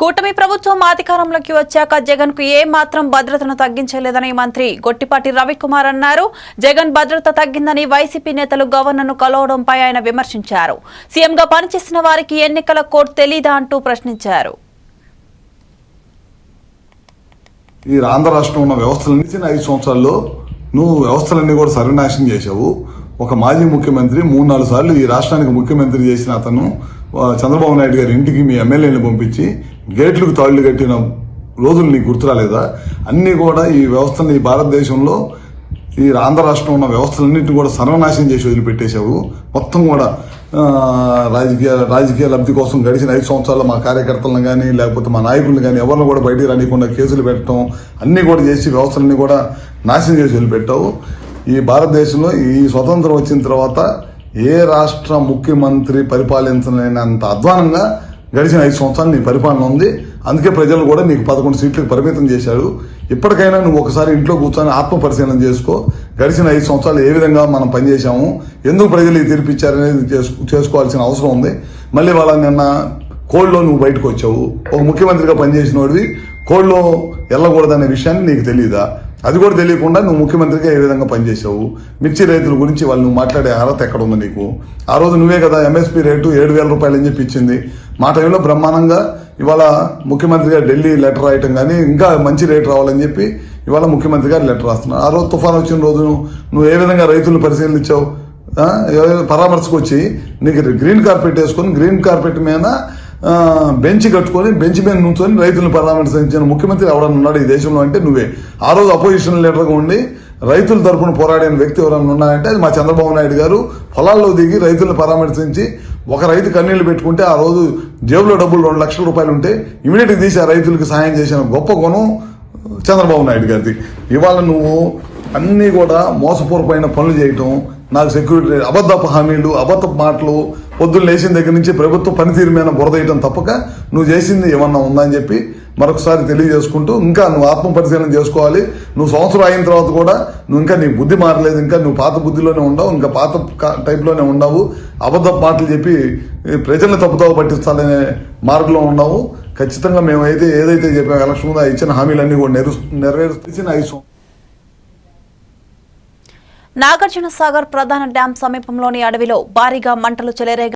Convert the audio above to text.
కూటమి ప్రభుత్వం అధికారంలోకి వచ్చాక జగన్కు ఏ మాత్రం భద్రతను తగ్గించలేదని మంత్రి గొట్టిపాటి రవికుమార్ అన్నారు. జగన్ భద్రత తగ్గిందని వైసీపీ నేతలు గవర్నర్ను కలవడంపై ఆయన విమర్శించారు. సీఎంగా పనిచేసిన వారికి ఎన్నికల కోడ్ తెలీదా అంటూ ప్రశ్నించారు. ఈ ఆంధ్ర రాష్ట్రం ఉన్న వ్యవస్థలన్నీ ఐదు సంవత్సరాల్లో నువ్వు వ్యవస్థలన్నీ కూడా సర్వనాశనం చేశావు. ఒక మాజీ ముఖ్యమంత్రి మూడు నాలుగు సార్లు ఈ రాష్ట్రానికి ముఖ్యమంత్రి చేసిన అతను చంద్రబాబు నాయుడు గారి ఇంటికి మీ ఎమ్మెల్యేని పంపించి గేట్లకు తాళ్ళు కట్టిన రోజులు నీకు గుర్తురాలేదా? అన్నీ కూడా ఈ వ్యవస్థని ఈ భారతదేశంలో ఈ ఆంధ్ర రాష్ట్రం ఉన్న వ్యవస్థలన్నింటినీ కూడా సర్వనాశనం చేసి వదిలిపెట్టేశావు. మొత్తం కూడా రాజకీయ రాజకీయ లబ్ధి కోసం గడిచిన ఐదు సంవత్సరాల్లో మా కార్యకర్తలను కానీ లేకపోతే మా నాయకులను కానీ ఎవరిని కూడా బయటికి రానికుండా కేసులు పెట్టడం అన్నీ కూడా చేసి వ్యవస్థలన్నీ కూడా నాశనం చేసి వదిలిపెట్టావు. ఈ భారతదేశంలో ఈ స్వతంత్రం వచ్చిన తర్వాత ఏ రాష్ట్ర ముఖ్యమంత్రి పరిపాలించలేనంత అధ్వానంగా గడిచిన ఐదు సంవత్సరాలు నీ పరిపాలన ఉంది. అందుకే ప్రజలు కూడా నీకు పదకొండు సీట్లకు పరిమితం చేశారు. ఇప్పటికైనా నువ్వు ఒకసారి ఇంట్లో కూర్చొని ఆత్మ పరిశీలన చేసుకో. గడిచిన ఐదు సంవత్సరాలు ఏ విధంగా మనం పనిచేశాము ఎందుకు ప్రజలు ఈ తీర్పు ఇచ్చారనేది చేసుకోవాల్సిన అవసరం ఉంది. మళ్ళీ వాళ్ళ నిన్న కోడ్లో నువ్వు బయటకు వచ్చావు. ఒక ముఖ్యమంత్రిగా పనిచేసిన వాడివి కోడ్లో వెళ్ళకూడదనే విషయాన్ని నీకు తెలియదా అది కూడా తెలియకుండా నువ్వు ముఖ్యమంత్రిగా ఏ విధంగా పనిచేసావు మిర్చి రైతుల గురించి వాళ్ళు నువ్వు మాట్లాడే అర్హత ఎక్కడ ఉంది నీకు? ఆ రోజు నువ్వే కదా ఎంఎస్పీ రేటు ఏడు వేల రూపాయలు అని చెప్పి ఇచ్చింది. మా టైంలో బ్రహ్మాండంగా ఇవాళ ముఖ్యమంత్రిగా ఢిల్లీ లెటర్ రాయటం కానీ ఇంకా మంచి రేటు రావాలని చెప్పి ఇవాళ ముఖ్యమంత్రి గారు లెటర్ రాస్తున్నారు. ఆ రోజు తుఫాన్ వచ్చిన రోజు నువ్వు ఏ విధంగా రైతులను పరిశీలించావు? పరామర్శకు వచ్చి నీకు గ్రీన్ కార్పెట్ వేసుకొని గ్రీన్ కార్పెట్ మీద బెంచ్ కట్టుకొని బెంచ్ మీద నుంచొని రైతులను పరామర్శించిన ముఖ్యమంత్రి ఎవరన్నా ఉన్నాడు ఈ దేశంలో అంటే నువ్వే. ఆ రోజు అపోజిషన్ లీడర్గా ఉండి రైతుల తరపున పోరాడిన వ్యక్తి ఎవరైనా ఉన్నాయంటే అది మా చంద్రబాబు నాయుడు గారు. పొలాల్లో దిగి రైతులను పరామర్శించి ఒక రైతు కన్నీళ్ళు పెట్టుకుంటే ఆ రోజు జేబులో డబ్బులు రెండు లక్షల రూపాయలు ఉంటే ఇమీడియట్గా తీసి ఆ రైతులకు సహాయం చేసిన గొప్ప గుణం చంద్రబాబు నాయుడు గారిది. ఇవాళ నువ్వు అన్నీ కూడా మోసపూర్వమైన పనులు చేయటం నాకు సెక్యూరిటీ అబద్ధపు హామీలు అబద్ధపు మాటలు పొద్దున్న లేచిన దగ్గర నుంచి ప్రభుత్వ పనితీరు మీద బురదేయటం తప్పక. నువ్వు చేసింది ఏమన్నా ఉందా అని చెప్పి మరొకసారి తెలియజేసుకుంటూ ఇంకా నువ్వు ఆత్మ పరిశీలన చేసుకోవాలి. నువ్వు సంవత్సరం అయిన తర్వాత కూడా నువ్వు ఇంకా నీ బుద్ధి మారలేదు ఇంకా నువ్వు పాత బుద్ధిలోనే ఉండవు ఇంకా పాత టైప్లోనే ఉండవు. అబద్ధ మాటలు చెప్పి ప్రజల్ని తప్పుతావు పట్టిస్తానే మార్గంలో ఉన్నావు ఖచ్చితంగా మేమైతే ఏదైతే చెప్పాము ఎలక్షన్ ముందు ఇచ్చిన హామీలన్నీ కూడా నెరవేరు నెరవేర్చిన ఐదు నాగార్జున సాగర్ ప్రధాన డ్యాం సమీపంలోని అడవిలో భారీగా మంటలు చెలరేగా